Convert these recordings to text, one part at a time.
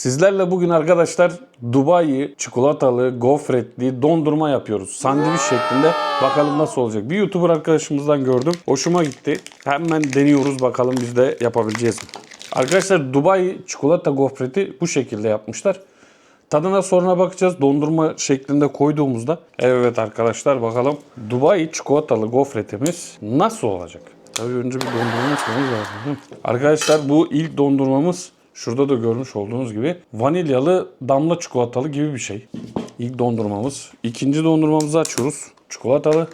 Sizlerle bugün arkadaşlar Dubai çikolatalı, gofretli dondurma yapıyoruz. Sandviç şeklinde. Bakalım nasıl olacak. Bir YouTuber arkadaşımızdan gördüm. Hoşuma gitti. Hemen deniyoruz bakalım biz de yapabileceğiz mi? Arkadaşlar Dubai çikolata gofreti bu şekilde yapmışlar. Tadına sonra bakacağız. Dondurma şeklinde koyduğumuzda. Evet arkadaşlar bakalım Dubai çikolatalı gofretimiz nasıl olacak? Tabii önce bir dondurma açmamız lazım. Arkadaşlar bu ilk dondurmamız şurada da görmüş olduğunuz gibi vanilyalı damla çikolatalı gibi bir şey. İlk dondurmamız. İkinci dondurmamızı açıyoruz. Çikolatalı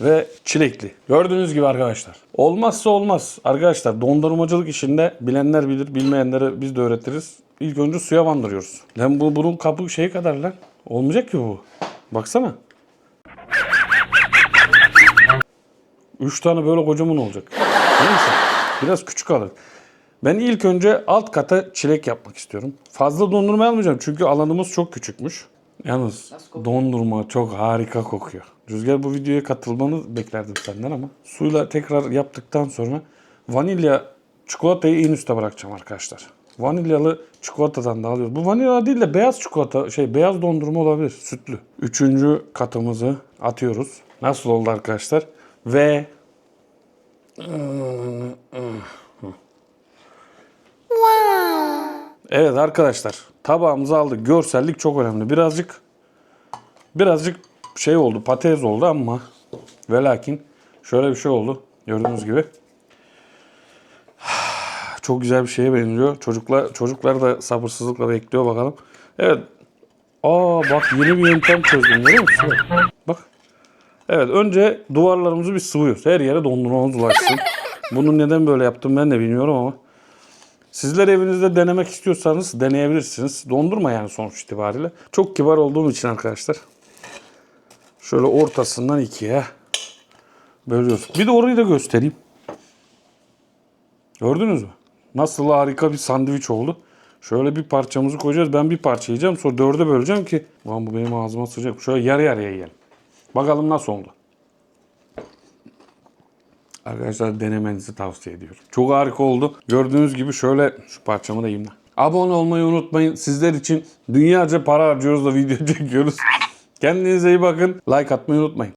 ve çilekli. Gördüğünüz gibi arkadaşlar. Olmazsa olmaz. Arkadaşlar dondurmacılık işinde bilenler bilir, bilmeyenlere biz de öğretiriz. İlk önce suya bandırıyoruz. Lan bu bunun kapı şey kadar lan. Olmayacak ki bu. Baksana. Üç tane böyle kocaman olacak. Neyse. Biraz küçük alır. Ben ilk önce alt kata çilek yapmak istiyorum. Fazla dondurma almayacağım çünkü alanımız çok küçükmüş. Yalnız dondurma çok harika kokuyor. Rüzgar bu videoya katılmanı beklerdim senden ama suyla tekrar yaptıktan sonra vanilya çikolatayı en üste bırakacağım arkadaşlar. Vanilyalı çikolatadan da alıyoruz. Bu vanilya değil de beyaz çikolata, şey beyaz dondurma olabilir, sütlü. Üçüncü katımızı atıyoruz. Nasıl oldu arkadaşlar? Ve Evet arkadaşlar tabağımızı aldık. Görsellik çok önemli. Birazcık birazcık şey oldu patates oldu ama ve lakin şöyle bir şey oldu. Gördüğünüz gibi. Çok güzel bir şeye benziyor. Çocuklar çocuklar da sabırsızlıkla bekliyor bakalım. Evet. Aa bak yeni bir yöntem çözdüm görüyor musun? Bak. Evet önce duvarlarımızı bir sıvıyoruz. Her yere dondurmamız ulaşsın. Bunu neden böyle yaptım ben de bilmiyorum ama. Sizler evinizde denemek istiyorsanız deneyebilirsiniz. Dondurma yani sonuç itibariyle. Çok kibar olduğum için arkadaşlar. Şöyle ortasından ikiye bölüyoruz. Bir de orayı da göstereyim. Gördünüz mü? Nasıl harika bir sandviç oldu. Şöyle bir parçamızı koyacağız. Ben bir parça yiyeceğim. Sonra dörde böleceğim ki. Lan bu benim ağzıma sıcak. Şöyle yarı yarıya yiyelim. Bakalım nasıl oldu. Arkadaşlar denemenizi tavsiye ediyorum. Çok harika oldu. Gördüğünüz gibi şöyle şu parçamı da yiyeyim. Abone olmayı unutmayın. Sizler için dünyaca para harcıyoruz da video çekiyoruz. Kendinize iyi bakın. Like atmayı unutmayın.